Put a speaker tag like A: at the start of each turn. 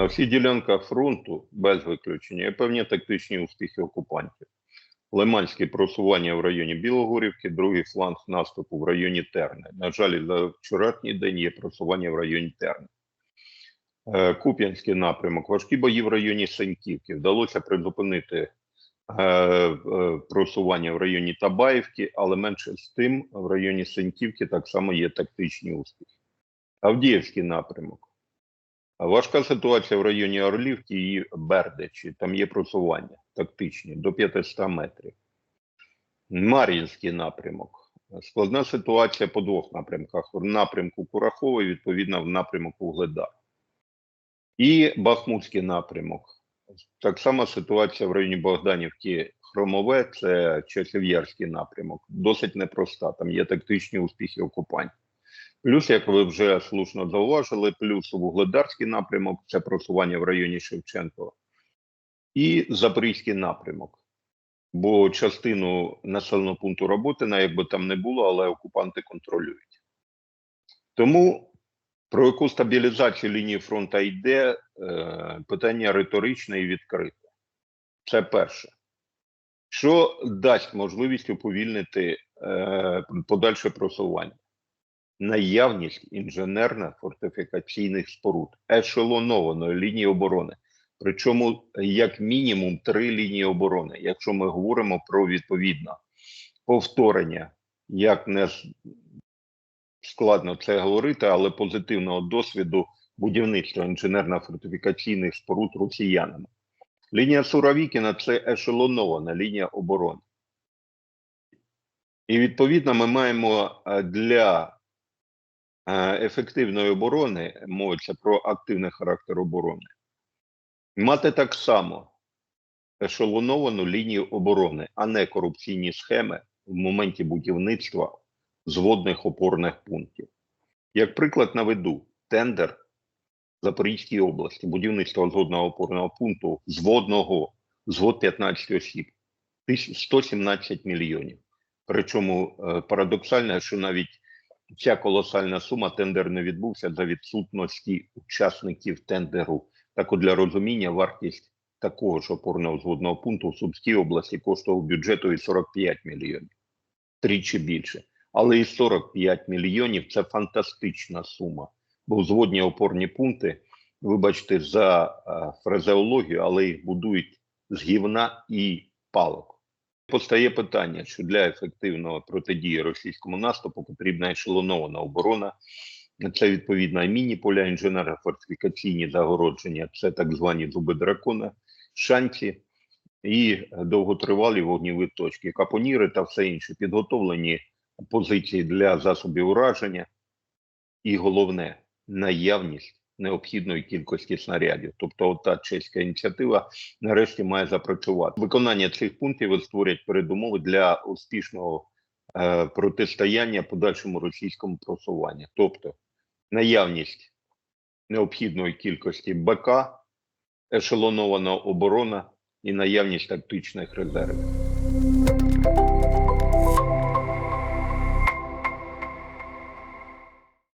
A: На всіх ділянках фронту без виключення є певні тактичні успіхи окупантів. Лиманське просування в районі Білогорівки, другий фланг наступу в районі Терни. На жаль, за вчорашній день є просування в районі Терни. Е, Куп'янський напрямок, важкі бої в районі Сеньківки. Вдалося призупинити е, е, просування в районі Табаївки, але менше з тим в районі Сеньківки так само є тактичні успіхи. Авдіївський напрямок. Важка ситуація в районі Орлівки і Бердичі. Там є просування тактичні до 500 метрів. Мар'їнський напрямок. Складна ситуація по двох напрямках: в напрямку Курахова, і, відповідно, в напрямку Угледар. І Бахмутський напрямок. Так само ситуація в районі Богданівки Хромове, це Часів'ярський напрямок. Досить непроста. Там є тактичні успіхи окупантів. Плюс, як ви вже слушно зауважили, плюс Вугледарський напрямок це просування в районі Шевченкова, і Запорізький напрямок. Бо частину населеного пункту роботи, на якби там не було, але окупанти контролюють. Тому про яку стабілізацію лінії фронту йде, е, питання риторичне і відкрите. Це перше. Що дасть можливість уповільнити е, подальше просування? Наявність інженерно-фортифікаційних споруд, ешелонованої лінії оборони. Причому як мінімум три лінії оборони, якщо ми говоримо про відповідно повторення, як не складно це говорити, але позитивного досвіду будівництва інженерно-фортифікаційних споруд росіянами. Лінія Суровікіна це ешелонована лінія оборони. І відповідно ми маємо е, для ефективної оборони, мовиться про активний характер оборони, мати так само ешелоновану лінію оборони, а не корупційні схеми в моменті будівництва зводних опорних пунктів. Як приклад наведу тендер в Запорізькій області, будівництво зводного опорного пункту зводного, звод 15 осіб, 117 мільйонів. Причому е, парадоксально, що навіть ця колосальна сума тендер не відбувся за відсутності учасників тендеру. Так от для розуміння вартість такого ж опорного зводного пункту в Сумській області коштував бюджету і 45 мільйонів, тричі більше. Але і 45 мільйонів це фантастична сума. Бо зводні опорні пункти, вибачте, за е, фразеологію, але їх будують з гівна і палок. Постає питання, що для ефективного протидії російському наступу потрібна ешелонована оборона. Це відповідно міні-поля інженерно-фортифікаційні загородження, це так звані зуби дракона, шанці і довготривалі вогніві точки, капоніри та все інше, підготовлені позиції для засобів ураження, і головне наявність необхідної кількості снарядів. Тобто, та чеська ініціатива нарешті має запрацювати. Виконання цих пунктів створять передумови для успішного е, протистояння подальшому російському просуванню. Тобто наявність необхідної кількості БК, ешелонована оборона і наявність тактичних резервів.